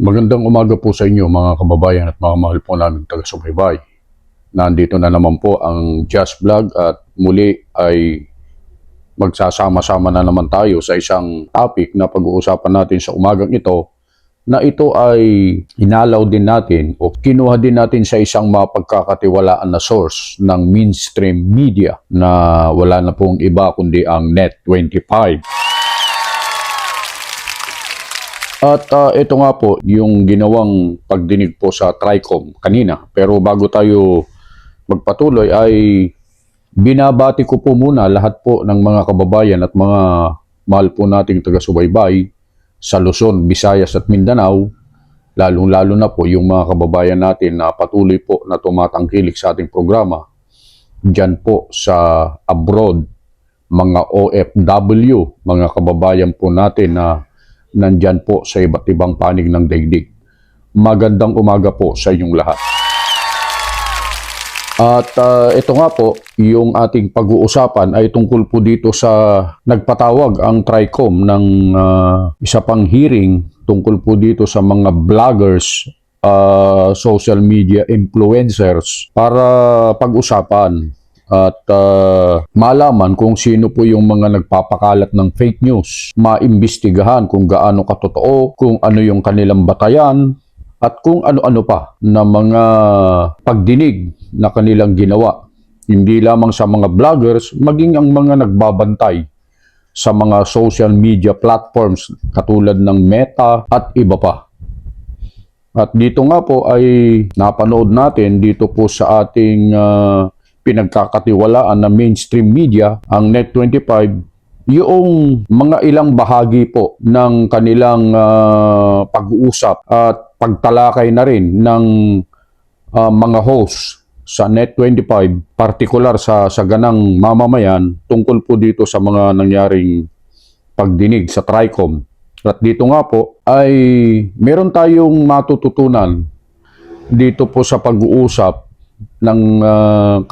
Magandang umaga po sa inyo mga kababayan at mga mahal po namin taga-subaybay. Nandito na naman po ang Just Vlog at muli ay magsasama-sama na naman tayo sa isang topic na pag-uusapan natin sa umagang ito na ito ay inalaw din natin o kinuha din natin sa isang mapagkakatiwalaan na source ng mainstream media na wala na pong iba kundi ang Net25. At ah, ito nga po yung ginawang pagdinig po sa TRICOM kanina. Pero bago tayo magpatuloy ay binabati ko po muna lahat po ng mga kababayan at mga mahal po nating taga-subaybay sa Luzon, Visayas at Mindanao. Lalong-lalo na po yung mga kababayan natin na patuloy po na tumatangkilik sa ating programa. Diyan po sa abroad, mga OFW, mga kababayan po natin na nandyan po sa iba't ibang panig ng daigdig. Magandang umaga po sa inyong lahat. At ah, ito nga po, yung ating pag-uusapan ay tungkol po dito sa nagpatawag ang TRICOM ng ah, isa pang hearing tungkol po dito sa mga vloggers, ah, social media influencers para pag-usapan at ah, malaman kung sino po yung mga nagpapakalat ng fake news, maimbestigahan kung gaano katotoo, kung ano yung kanilang batayan, at kung ano-ano pa na mga pagdinig na kanilang ginawa. Hindi lamang sa mga vloggers, maging ang mga nagbabantay sa mga social media platforms katulad ng Meta at iba pa. At dito nga po ay napanood natin dito po sa ating ah, pinagkakatiwalaan na mainstream media, ang Net25, yung mga ilang bahagi po ng kanilang ah, pag-uusap at pagtalakay na rin ng ah, mga host sa Net25, partikular sa, sa ganang mamamayan, tungkol po dito sa mga nangyaring pagdinig sa TRICOM. At dito nga po ay meron tayong matututunan dito po sa pag-uusap ng uh,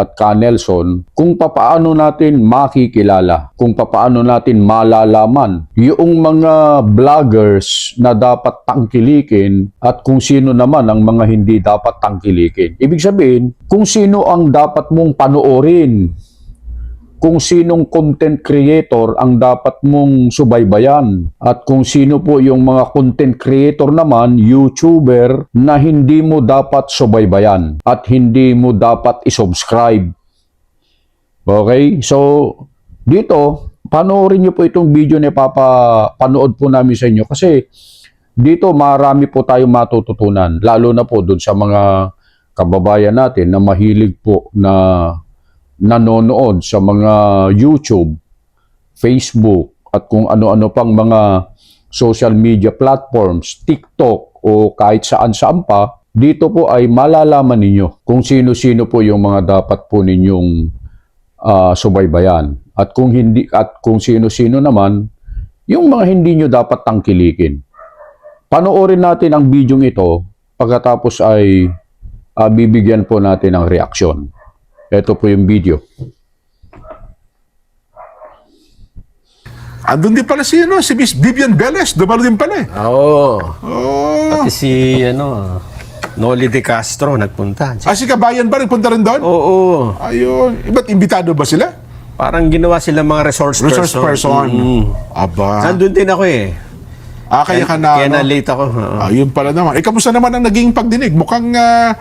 at ka-Nelson kung papaano natin makikilala, kung papaano natin malalaman yung mga vloggers na dapat tangkilikin at kung sino naman ang mga hindi dapat tangkilikin. Ibig sabihin, kung sino ang dapat mong panoorin, kung sinong content creator ang dapat mong subaybayan at kung sino po yung mga content creator naman, YouTuber na hindi mo dapat subaybayan at hindi mo dapat isubscribe. Okay? So, dito, panoorin nyo po itong video na papapanood po namin sa inyo kasi dito marami po tayong matututunan lalo na po doon sa mga kababayan natin na mahilig po na nanonood sa mga YouTube, Facebook, at kung ano-ano pang mga social media platforms, TikTok o kahit saan-saan pa, dito po ay malalaman ninyo kung sino-sino po yung mga dapat po ninyong ah, subaybayan. At kung hindi at kung sino-sino naman yung mga hindi nyo dapat tangkilikin. Panoorin natin ang video ito pagkatapos ay ah, bibigyan po natin ng reaksyon. Ito po yung video. Andun din pala si, ano, si Miss Vivian Velez. Dumalo din pala eh. Oo. Oh. Pati si, ano, Noli De Castro nagpunta. Ah, si Kabayan ba nagpunta rin doon? Oo. Ayun. Iba't imbitado ba sila? Parang ginawa sila mga resource, Resource person. Mm. Aba. Nandun din ako eh. Ah, kaya ka na. Kaya ano? na-late ako. Oo. Ayun pala naman. Eh, kamusta naman ang naging pagdinig? Mukhang, ah,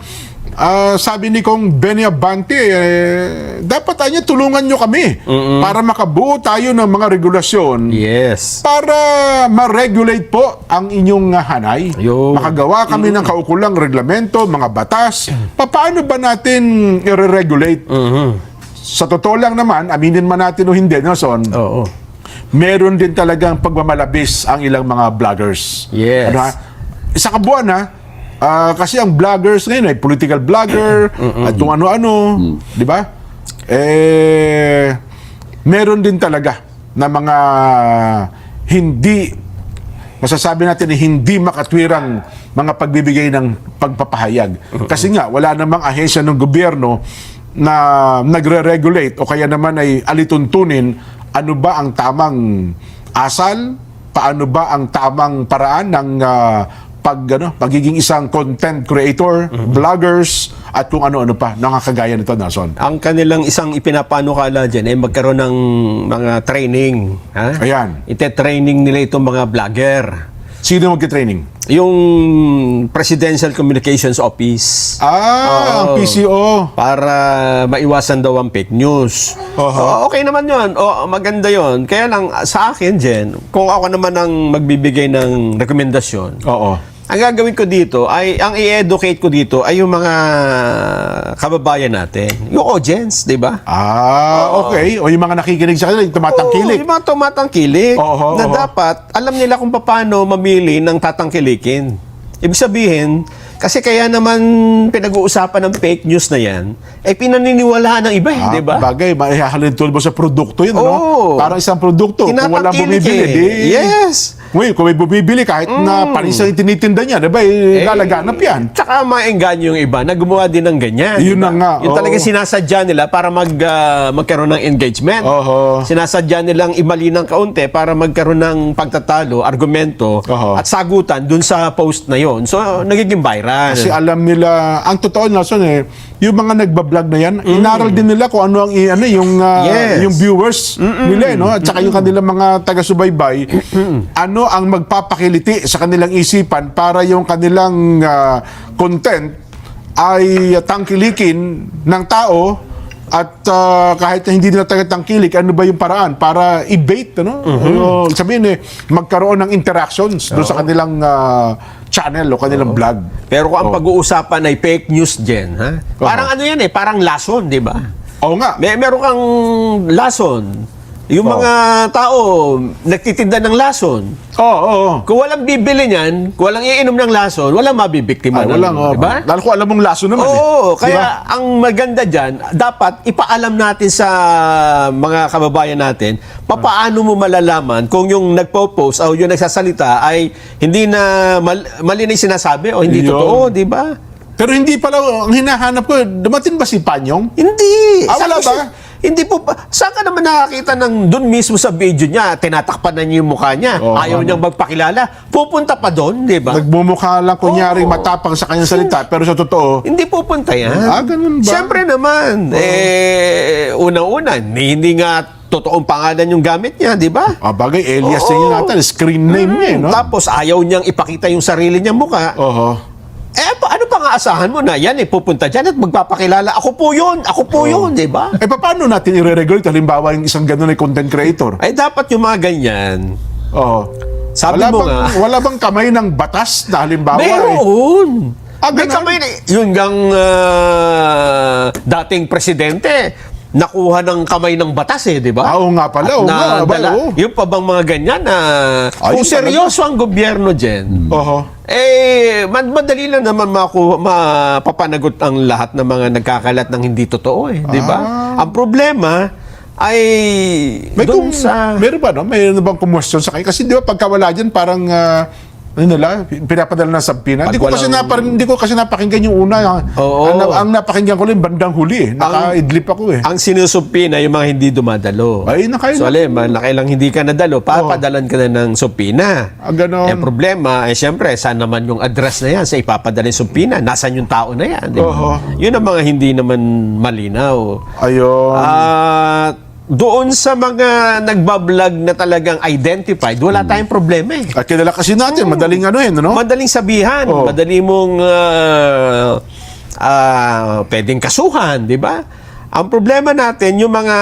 ah, sabi ni Kong Benny Abante, eh, dapat anya tulungan nyo kami para makabuo tayo ng mga regulasyon Yes. para ma-regulate po ang inyong ah, hanay. Ayun. Makagawa kami ng kaukulang reglamento, mga batas. Paano ba natin i-regulate? Mhm. Sa totoo lang naman, aminin man natin o hindi, Nelson, Oo. Meron din talagang pagmamalabis ang ilang mga vloggers. Yes. Ano, ha? Isa kabuan ha, Ah, kasi ang vloggers ngayon ay political vlogger at kung ano-ano, di ba? Eh, meron din talaga na mga hindi masasabi natin na hindi makatwirang mga pagbibigay ng pagpapahayag. Kasi nga, wala namang ahensya ng gobyerno na nagre-regulate o kaya naman ay alituntunin ano ba ang tamang asal, paano ba ang tamang paraan ng ah, pag ano, pagiging isang content creator, vloggers at kung ano-ano pa nakakagaya nito Nason. Ang kanilang isang ipinapanukala dyan ay magkaroon ng mga training. Ha? Ayan. Ite-training nila itong mga vlogger. Sino magki-training? Yung Presidential Communications Office. Ah, ang. PCO. Para maiwasan daw ang fake news. Oho. O, okay naman yon. O, maganda yon. Kaya lang, sa akin, Jen, kung ako naman ang magbibigay ng rekomendasyon, Oo. Ang gagawin ko dito ay, ang i-educate ko dito ay yung mga kababayan natin. Yung audience, di ba? Ah, okay. O yung mga nakikinig sa kanila, yung tumatangkilik. Oo, yung mga tumatangkilik Oo, na oo. dapat alam nila kung paano mamili ng tatangkilikin. Ibig sabihin, kasi kaya naman pinag-uusapan ng fake news na yan, eh pinaniniwalaan ng iba, eh, Ah, di ba? Bagay, maihahalin tulad mo sa produkto yun, ano? Oo. Parang isang produkto. Kung walang Tinatangkilik bumibili, eh. di... Yes. Ngayon, kung may bumibili, kahit na panis ang tinitinda niya, di ba, eh, lalaganap yan. Tsaka maengganyo yung iba na gumawa din ng ganyan. Yun di na nga, Yung oo. talaga sinasadya nila para mag, ah, magkaroon ng engagement. Oho. Sinasadya nilang imali ng kaunti para magkaroon ng pagtatalo, argumento, Oho. at sagutan dun sa post na yon. So, nagiging viral. Kasi alam nila, ang totoo Nelson eh, yung mga nagbablog na yan, inaral din nila kung ano ang ano yung ah, Yes. yung viewers nila eh, no at saka yung kanilang mga taga-subaybay ano ang magpapakiliti sa kanilang isipan para yung kanilang ah, content ay tangkilikin ng tao at ah, kahit na hindi nila taga tangkilik, ano ba yung paraan para i-bait, ano? Ano, sabihin eh, magkaroon ng interactions doon sa kanilang ah, channel o kanilang vlog. Pero kung ang pag-uusapan ay fake news, Jen, ha? Parang ano yan eh, parang lason, di ba? Oo nga. May meron kang lason. Yung Oo. mga tao nagtitinda ng lason. Oo, oo. Kung walang bibili niyan, kung walang iinom ng lason, walang mabibiktima. Ay, ng- walang, oh, di ba? Lalo ko alam mong laso naman eh. Oo, Di kaya ba? ang maganda dyan, dapat ipaalam natin sa mga kababayan natin, papaano mo malalaman kung yung nagpo-post o yung nagsasalita ay hindi na mal- mali na yung sinasabi o hindi Yun. totoo, di ba? Pero hindi pala, ang hinahanap ko, dumating ba si Panyong? Hindi. Ah, wala Saan- ba? Hindi po pa. Saan ka naman nakakita ng doon mismo sa video niya, tinatakpan na niya yung mukha niya. Oo, Ayaw ano. niyang magpakilala. Pupunta pa doon, di ba? Nagmumukha lang kunyari Oo. matapang sa kanyang salita, pero sa totoo, Hindi pupunta yan. Ah, ganun ba? Siyempre naman. Eh, unang-una, hindi, nga totoong pangalan yung gamit niya, di ba? ah, bagay, Elias Oo. din yun natin, screen name niya, eh, no? Tapos ayaw niyang ipakita yung sarili niyang mukha. Oho. Eh, pa, ano pang aasahan mo na yan eh, pupunta dyan at magpapakilala. Ako po yun, ako po yun, di ba? Eh, paano natin i-regulate? Halimbawa, yung isang ganun ay content creator. Ay, dapat yung mga ganyan, Oo. Sabi wala mo bang, nga. Wala bang kamay ng batas na halimbawa? eh? Meron. Ah, May kamay na, yun gang ah, dating presidente, nakuha ng kamay ng batas eh, di ba? Ah, oo nga pala, oo nga, dala- oo. Yung pa bang mga ganyan na Ayun kung seryoso ang gobyerno dyan, Oho. eh, mad- madali lang naman makuha, mapapanagot ang lahat ng mga nagkakalat ng hindi totoo eh, di ba? Ah. Ang problema ay May doon sa... Meron ba, no? Mayroon na bang kumwestiyon sa kanya? Kasi di ba, pagka wala dyan, parang, ah, ano nila, pinapadala ng sampina. Hindi ko kasi napar- hindi ko kasi napakinggan yung una. Oo. Ang, ang napakinggan ko lang bandang huli eh. Naka-idlip ako eh. Ang sinusumpi na yung mga hindi dumadalo. Ay, nakailan. So, alam, nakailang hindi ka nadalo, papadalan ka na ng sumpina. Ah, ganon. Eh, problema, eh, siyempre, saan naman yung address na yan sa ipapadala yung sumpina? Nasaan yung tao na yan? Di ba? Oo. Yun ang mga hindi naman malinaw. Ayun. At doon sa mga nagbablog na talagang identified, wala tayong problema eh. At kilala kasi natin, madaling ano yun, no? Madaling sabihan, Oo. madali mong ah, ah, pwedeng kasuhan, di ba? Ang problema natin, yung mga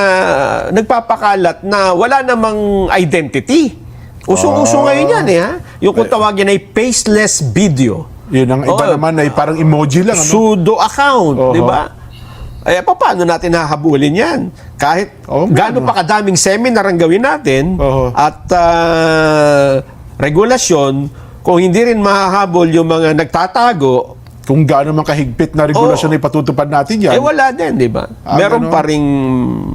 nagpapakalat na wala namang identity. Usong-uso Ah. ngayon yan eh, ha? Yung kung tawagin ay faceless video. Yun ang iba Oo. naman ay parang emoji lang, ano? Pseudo account, Oo. di ba? Eh, paano natin hahabulin yan? Kahit gaano no? pa kadaming seminar ang gawin natin Oo. at ah, regulasyon, kung hindi rin mahahabol yung mga nagtatago, Kung gaano man kahigpit na regulasyon Oo. ay patutupad natin yan. eh wala din, di ba? Ah, Meron ganun. pa ring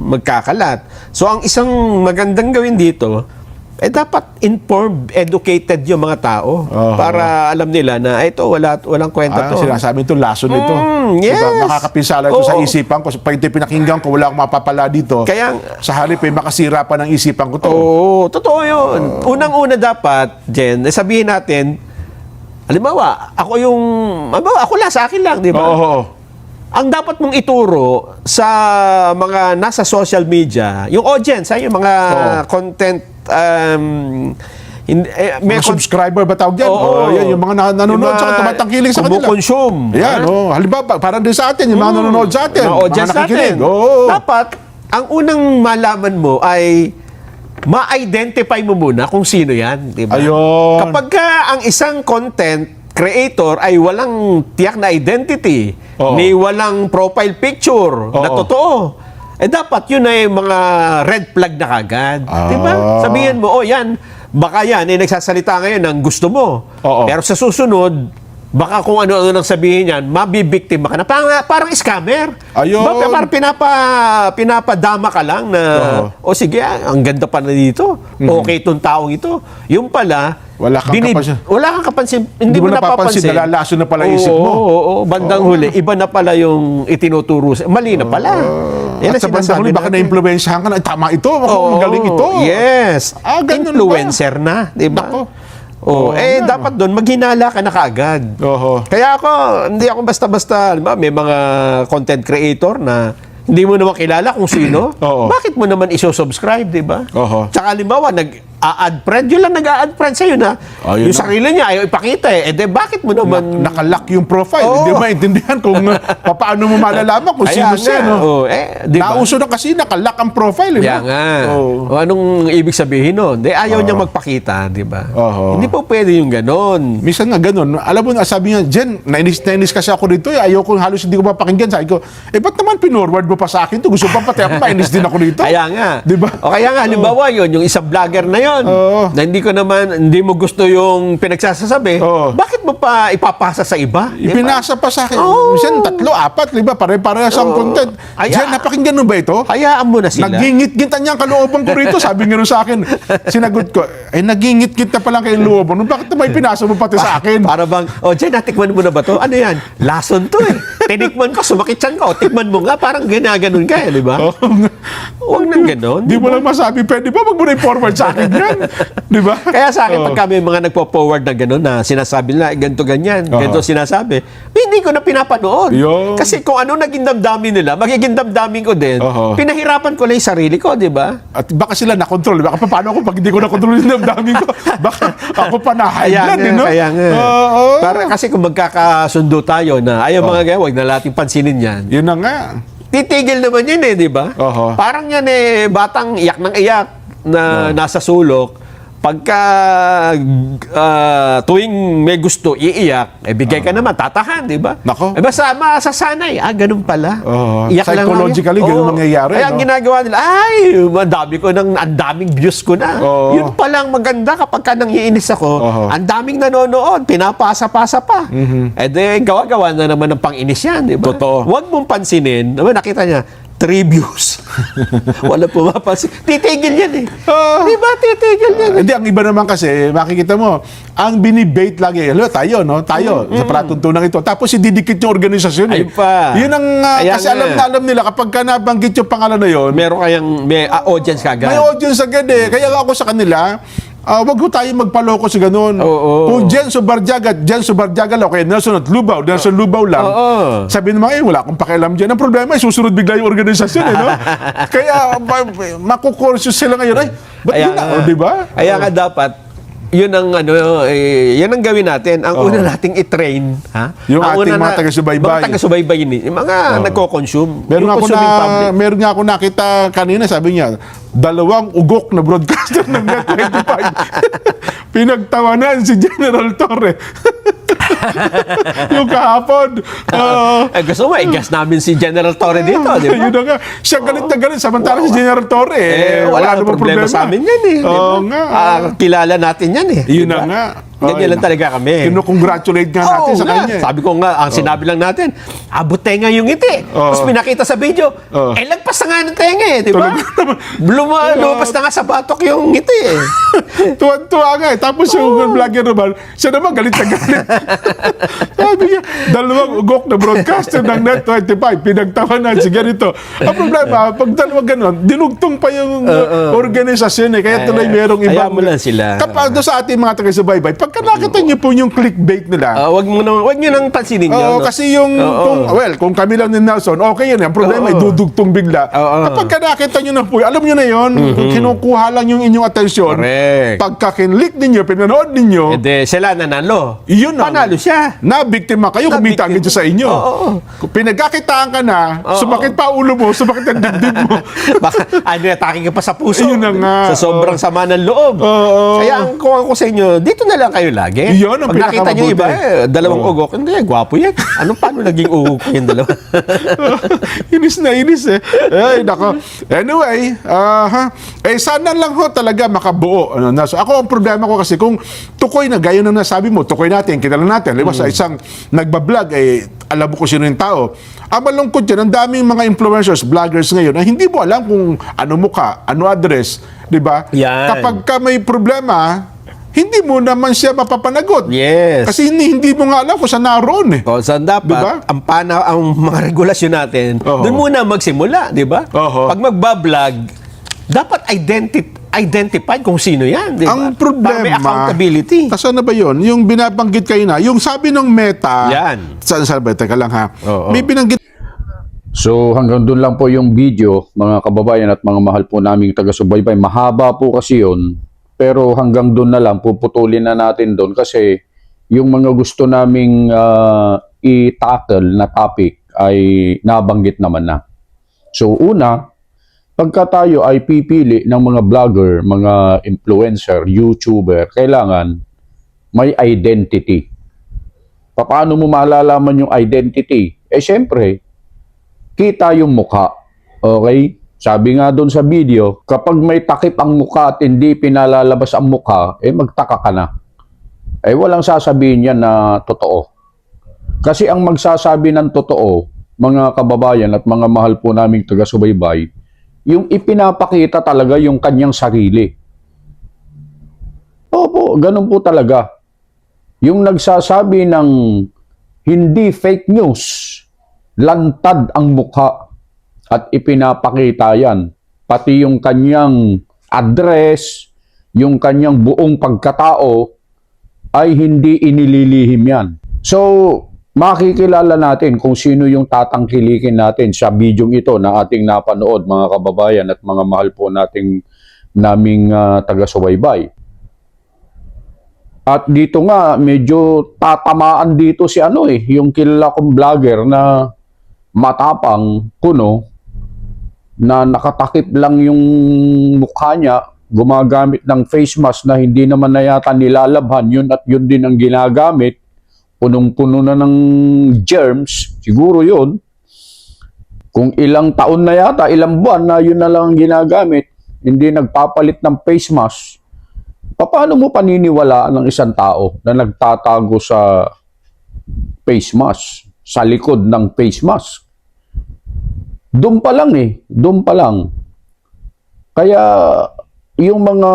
magkakalat. So, ang isang magandang gawin dito, eh dapat informed, educated yung mga tao Oo. para alam nila na ito wala walang kwenta Ah, to. sinasabi ito, lason ito. Mm, yes. Diba? Nakakapinsala ito sa Oo. isipan ko. Pag ito pinakinggan ko, wala akong mapapala dito. Kaya- sa halip ay makasira pa ng isipan ko to. Oo, totoo yun. Unang-una dapat, Jen, eh, sabihin natin, halimbawa, ako yung, halimbawa, ako lang, sa akin lang, di ba? Oo. Ang dapat mong ituro sa mga nasa social media, yung audience, ay yung mga Oo. content, um, hindi, eh, may Mga subscriber ba tawag yan? Oo. Oo, yan, yung mga na- nanonood sa tumatangkiling sa kanila. Kumukonsume. Yan, oh. Halimbawa, parang din sa atin, yung mga nanonood sa atin. Mga audience nakikinig. natin. Oo. Dapat, ang unang malaman mo ay ma-identify mo muna kung sino yan. Di ba? Ayun. Kapag ka ang isang content creator ay walang tiyak na identity, Oo. ni walang profile picture na Oo. totoo, eh dapat yun ay mga red flag na kagad. Ah. Di ba? Sabihin mo, oh yan, baka yan, eh, nagsasalita ngayon ng gusto mo. Oo. Pero sa susunod, baka kung ano-ano nang sabihin yan, mabibiktima ka na. Parang, parang scammer. Ayun. Ba, parang pinapa, pinapadama ka lang na, o sige, ah, ang ganda pa na dito. Okay itong taong ito. Yung pala. Wala kang kapansin. Wala kang kapansin. Hindi, Hindi mo, mo napapansin, napapansin. nalalaso na pala Oo, isip mo. Oo, oo, bandang huli. Iba na pala yung itinuturo. Mali na pala. Yan At sa bandang huli, baka na-influensyahan ka na, "Ay, tama ito, ako, Oo, magaling ito. Yes. Ah, Influencer na, di ba? Nako. Oh, Oo, eh nga, dapat doon maghinala ka na kaagad. Oho. Kaya ako, hindi ako basta-basta, ba, may mga content creator na hindi mo naman kilala kung sino. Oo. Bakit mo naman iso-subscribe, di ba? Oho. Tsaka halimbawa, nag-a-add friend, yun lang nag-a-add friend sa'yo na Ayun yung na. sarili niya ayaw ipakita eh. Eh, de, bakit mo naman... Nakalock yung profile. Oo. Hindi mo maintindihan kung uh, paano mo malalaman kung Kaya sino siya. No? oh, eh, di ba? Nauso na kasi nakalock ang profile. eh, Kaya no? nga. Oo. O anong ibig sabihin nun? Di, ayaw niyang magpakita, di ba? Oo. Hindi po pwede yung ganon. Minsan nga ganun. Alam mo na, sabi niya, Jen, nainis, nainis kasi ako dito. Eh. Ayaw ko halos hindi ko mapakinggan. Sabi ko, eh ba't naman pinorward mo pa sa akin to? Gusto pa pati ako, nainis din ako dito. Kaya nga. Di ba? O kaya nga, halimbawa yun, yung isang vlogger na yun, Oo. na hindi ko naman, hindi mo gusto yung pinagsasasabi, Oo. bakit mo pa ipapasa sa iba? Di ba? Ipinasa pa sa akin. Oo. Minsan tatlo, apat, di ba? Pare-parehas ang content. Ay, ah. napakinggan mo ba ito? Hayaan mo na sila. Nagingit-gitan niya ang kalooban ko rito. Sabi nga nun sa akin, sinagot ko, eh nagingit-git na pala kayo looban. Bakit naman pinasa mo pati sa akin? Para bang, o oh, Jen, natikman mo na ba to? Ano yan? Lason to eh. Tinikman ko, sumakit siyan ko. Tikman mo nga, parang ginaganon ka eh, di ba? Oo. Huwag nang ganon. Di mo lang masabi, pwede ba wag mo na i-forward sa akin yan? Di ba? Kaya sa akin, Oo. pag kami mga nagpo-forward na gano'n, na sinasabi nila, "Eh, ganito, ganyan, Oo. ganito sinasabi, hindi ko na pinapanood. Yun. Kasi kung ano naging damdamin nila, magiging damdamin ko din. Oo. Pinahirapan ko lang yung sarili ko, di ba? At baka sila na-control. Baka paano ako pag hindi ko na-control yung damdamin ko? Baka ako pa na high Kaya blood, nga, eh, no? kaya nga. Oo. Para kasi kung magkakasundo tayo na, ayaw mga gaya, wag na natin pansinin yan. Yun na nga. Titigil naman yun eh, di ba? Oo. Parang yan eh, batang iyak ng iyak na nasa sulok. Pagka ah, tuwing may gusto, iiyak, eh bigay ka naman, tatahan, di ba? Nako. Eh basta masasanay, ah, ganun pala. Oo. Iyak lang. Psychologically, ganun Oo. mangyayari, Kaya ang no? ginagawa nila, ay, ang dami ko nang, ang daming views ko na. Oo. Yun palang maganda kapag ka nangiinis ako, Oo. ang daming nanonood, pinapasa-pasa pa. Eh de, gawa-gawa na naman ng pang-inis yan, di ba? Totoo. Huwag mong pansinin, naman nakita niya, three views. Wala pumapansin. Titigil yan eh. Ah. Di ba? Titigil yan. Hindi, ang iba naman kasi, makikita mo, ang binibate lagi, hello, tayo, no? Tayo, sa palatuntunan ito. Tapos ididikit yung organisasyon eh. Ayun pa. Yun ang, Kaya kasi nga. alam na alam nila, kapag ka nabanggit yung pangalan na yun, Meron kayang may ah, audience kagad. May audience agad eh. Kaya ako sa kanila, ah, wag ho tayo magpaloko sa ganun. Oo. Kung Jen Subarjaga at Jen Subarjaga lang, kaya Nelson at Lubaw, Nelson Lubaw lang, Oo. sabi naman, eh, wala akong pakialam dyan. Ang problema, eh, susunod bigla yung organisasyon, eh, no? kaya, ma- makukursus sila ngayon, ay, ba't yun na? nga. O, di ba? Kaya nga dapat, yun ang ano, eh, yan ang gawin natin. Ang una nating i-train, ha? Yung Ang ating mga taga-subaybay. Mga taga-subaybay ni, yung mga nagko-consume. Meron yung nga ako na, consuming public. meron nga ako nakita kanina, sabi niya, dalawang ugok na broadcaster ng Net 25. Pinagtawanan si General Torre. yung kahapon. Oo. Eh, gusto mo, igas namin si General Torre dito, di ba? Yun na nga. Siya galit na galit. Samantala si General Torre, Eh, eh, wala, namang problema, sa amin yan eh. Oo nga. Ah, kilala natin yan eh. Yun di na nga. Ganyan lang talaga kami. Kino-congratulate nga natin Oo sa nga. kanya. eh. Sabi ko nga, ang sinabi lang natin, abot tenga yung ngiti. Oo. Tapos pinakita sa video, Oo. eh lagpas na nga ng tenga eh, di ba? Talaga naman. Luma, lumabas na nga sa batok yung ngiti eh. Tuwan-tuwa nga eh. Tapos yung vlogger naman, siya naman galit na galit. Sabi niya, dalawang ugok na broadcaster ng Net25, pinagtawanan si ganito. Ang problema, pag dalawang ganon, dinugtong pa yung uh, organisasyon eh. Kaya tuloy merong Hayaan ibang... mo lang sila. Kapag doon sa ating mga taga-subaybay, pagka nakita niyo po yung clickbait nila, Ah, wag mo na, wag niyo nang pansinin Oo, yun. no? kasi yung, Oo. kung, well, kung kami lang ni Nelson, okay yun. Ang problema, Oo. idudugtong bigla. Oo. Kapag ka nakita nyo na po, alam nyo na yun, kinukuha lang yung inyong atensyon. Correct. Pagka kinlik ninyo, pinanood ninyo, Eh, di, sila nanalo. Yun ang- Panalo siya. na biktima kayo, kumita agad siya sa inyo. Oo. Kung pinagkakitaan ka na, Oo. sumakit pa ulo mo, sumakit ang dibdib mo. Baka, ano, atake ka pa sa puso. Yun na nga. Sa sobrang sama ng loob. Oo. Kaya ang kuha ko sa inyo, dito na lang kayo lagi. Yun ang Pag nakita nyo iba, eh, dalawang ugok, hindi, gwapo yan. Ano, paano naging ugok yung dalawa? inis na inis eh. Ay, nako. Anyway, ah, ha. eh sana lang ho talaga makabuo. Ano, na. So, ako ang problema ko kasi kung tukoy na, gaya na nasabi mo, tukoy natin, kilala natin. Di ba, sa isang nagbablog, eh, alam mo kung sino yung tao. Ang malungkot yan, ang daming mga influencers, vloggers ngayon, na hindi mo alam kung ano mukha, ano address, di ba? Yan. Kapag ka may problema, hindi mo naman siya mapapanagot. Yes. Kasi hindi, hindi mo nga alam kung saan naroon eh. O, saan dapat, Diba? ang, pana, ang mga regulasyon natin, Oo. doon muna magsimula, di ba? Oo. Pag magbablog, dapat identi- identified kung sino yan, di ba? Ang problema, Para may accountability. Nasaan na ba yun? Yung binabanggit kayo na, yung sabi ng meta, Yan. saan saan ba? Teka lang ha. Oo. May binanggit So hanggang doon lang po yung video, mga kababayan at mga mahal po naming taga-subaybay. Mahaba po kasi yun, pero hanggang doon na lang, puputulin na natin doon kasi yung mga gusto naming ah, i-tackle na topic ay nabanggit naman na. So una, pagka tayo ay pipili ng mga vlogger, mga influencer, YouTuber, kailangan may identity. Paano mo malalaman yung identity? Eh syempre, kita yung mukha. Okay? Sabi nga doon sa video, kapag may takip ang mukha at hindi pinalalabas ang mukha, eh magtaka ka na. Eh walang sasabihin yan na totoo. Kasi ang magsasabi ng totoo, mga kababayan at mga mahal po naming taga-subaybay, yung ipinapakita talaga yung kanyang sarili. Opo, ganun po talaga. Yung nagsasabi ng hindi fake news, lantad ang mukha at ipinapakita yan. Pati yung kanyang address, yung kanyang buong pagkatao ay hindi inililihim yan. So, makikilala natin kung sino yung tatangkilikin natin sa bidyong ito na ating napanood mga kababayan at mga mahal po nating naming ah, taga-subaybay. At dito nga, medyo tatamaan dito si ano eh, yung kilala kong vlogger na matapang, kuno, na nakatakip lang yung mukha niya, gumagamit ng face mask na hindi naman na yata nilalabhan, yun at yun din ang ginagamit, punong-puno na ng germs, siguro yun. Kung ilang taon na yata, ilang buwan na yun na lang ang ginagamit, hindi nagpapalit ng face mask, paano mo paniniwalaan ng isang tao na nagtatago sa face mask, sa likod ng face mask? Doon pa lang eh, doon pa lang. Kaya yung mga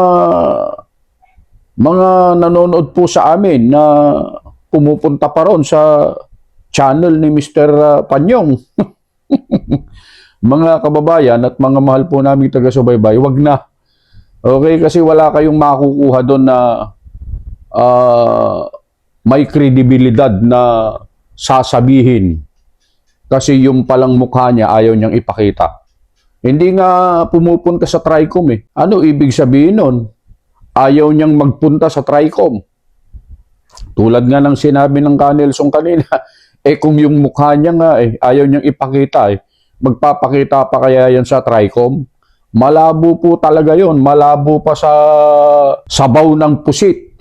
mga nanonood po sa amin na pumupunta pa ron sa channel ni Mr. Panyong. mga kababayan at mga mahal po namin taga-subaybay, wag na. Okay, kasi wala kayong makukuha doon na ah, may kredibilidad na sasabihin. Kasi yung palang mukha niya ayaw niyang ipakita. Hindi nga pumupunta sa TRICOM eh. Ano ibig sabihin nun? Ayaw niyang magpunta sa TRICOM. Tulad nga ng sinabi ng Kanelson kanina, eh kung yung mukha niya nga eh, ayaw niyang ipakita eh, magpapakita pa kaya yan sa TRICOM? Malabo po talaga yon, malabo pa sa sabaw ng pusit.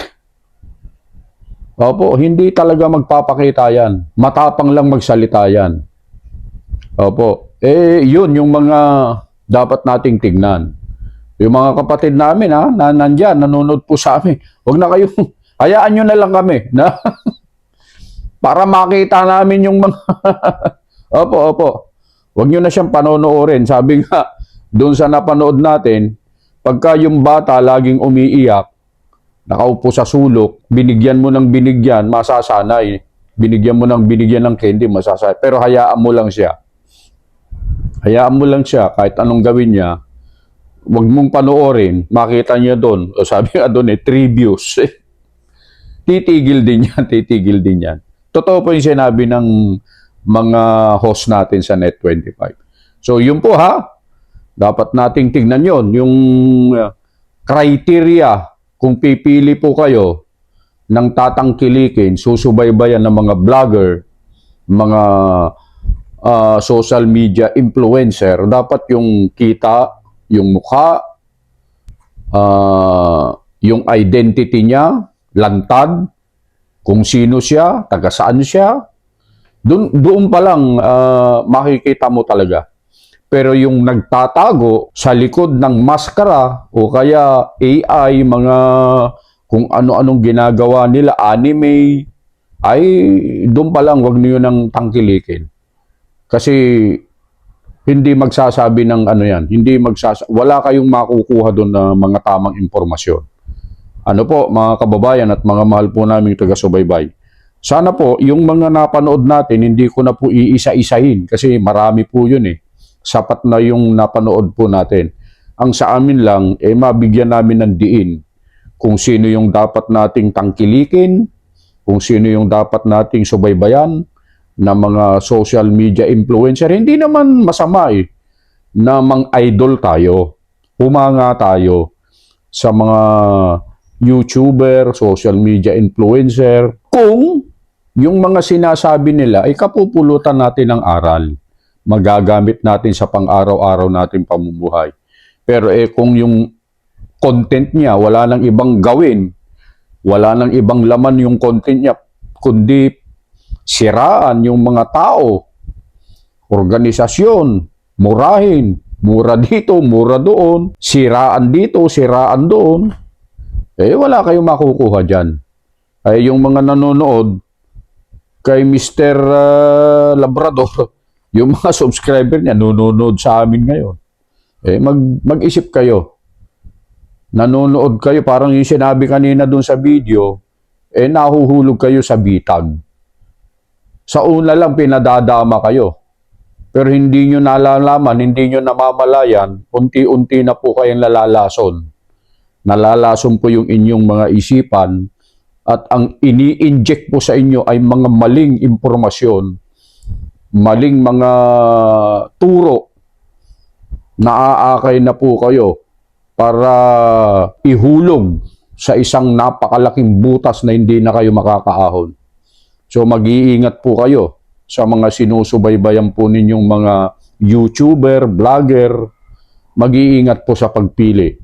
Opo, hindi talaga magpapakita yan. Matapang lang magsalita yan. Opo. Eh, yun yung mga dapat nating tignan. Yung mga kapatid namin ha, na nandyan, nanonood po sa amin. Huwag na kayo, hayaan nyo na lang kami. Na, para makita namin yung mga... opo, opo. Huwag nyo na siyang panonoorin. Sabi nga, doon sa napanood natin, pagka yung bata laging umiiyak, nakaupo sa sulok, binigyan mo ng binigyan, masasanay. Binigyan mo ng binigyan ng candy, masasanay. Pero hayaan mo lang siya. Hayaan mo lang siya, kahit anong gawin niya, huwag mong panoorin, makita niya doon. O sabi nga doon eh, three views. titigil din yan, titigil din yan. Totoo po yung sinabi ng mga host natin sa Net25. So yun po ha, dapat nating tignan yon yung uh, criteria kung pipili po kayo ng tatangkilikin, susubaybayan ng mga vlogger, mga ah, social media influencer, dapat yung kita, yung mukha, ah, yung identity niya, lantad, kung sino siya, taga saan siya, doon, doon pa lang ah, makikita mo talaga. Pero yung nagtatago sa likod ng maskara o kaya AI, mga kung ano-anong ginagawa nila, anime, ay doon pa lang wag niyo nang tangkilikin. Kasi hindi magsasabi ng ano yan, hindi magsasa wala kayong makukuha doon na mga tamang impormasyon. Ano po, mga kababayan at mga mahal po naming taga-subaybay. Sana po, yung mga napanood natin, hindi ko na po iisa-isahin kasi marami po yun eh. Sapat na yung napanood po natin. Ang sa amin lang, eh mabigyan namin ng diin kung sino yung dapat nating tangkilikin, kung sino yung dapat nating subaybayan na mga social media influencer. Hindi naman masama eh na mang idol tayo. Humanga tayo sa mga YouTuber, social media influencer, kung yung mga sinasabi nila ay kapupulutan natin ng aral. Magagamit natin sa pang-araw-araw natin pamumuhay. Pero eh kung yung content niya wala nang ibang gawin, wala nang ibang laman yung content niya, kundi siraan yung mga tao, organisasyon, murahin, mura dito, mura doon, siraan dito, siraan doon, eh wala kayong makukuha dyan. Ay yung mga nanonood kay Mr. ah, Labrador, yung mga subscriber niya nanonood sa amin ngayon. Eh mag mag-isip kayo. Nanonood kayo parang yung sinabi kanina doon sa video, eh nahuhulog kayo sa bitag. Sa una lang pinadadama kayo. Pero hindi nyo nalalaman, hindi nyo namamalayan, unti-unti na po kayong lalalason. Nalalason po yung inyong mga isipan at ang ini-inject po sa inyo ay mga maling impormasyon, maling mga turo, naaakay na po kayo para ihulog sa isang napakalaking butas na hindi na kayo makakaahon. So mag-iingat po kayo sa mga sinusubaybayan po ninyong mga YouTuber, vlogger, mag-iingat po sa pagpili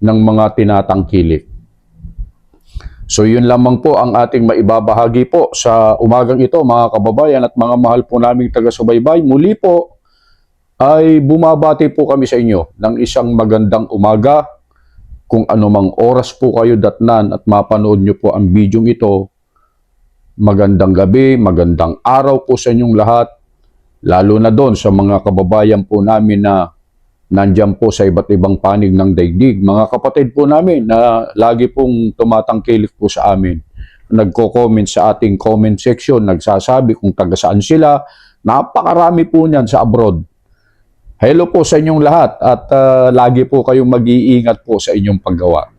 ng mga tinatangkilik. So yun lamang po ang ating maibabahagi po sa umagang ito mga kababayan at mga mahal po naming taga-subaybay. Muli po ay bumabati po kami sa inyo ng isang magandang umaga. Kung anumang oras po kayo datnan at mapanood nyo po ang video ito, magandang gabi, magandang araw po sa inyong lahat. Lalo na doon sa mga kababayan po namin na nandyan po sa iba't ibang panig ng daigdig. Mga kapatid po namin na lagi pong tumatangkilik po sa amin. Nagko-comment sa ating comment section, nagsasabi kung taga saan sila. Napakarami po niyan sa abroad. Hello po sa inyong lahat at ah, lagi po kayong mag-iingat po sa inyong paggawa.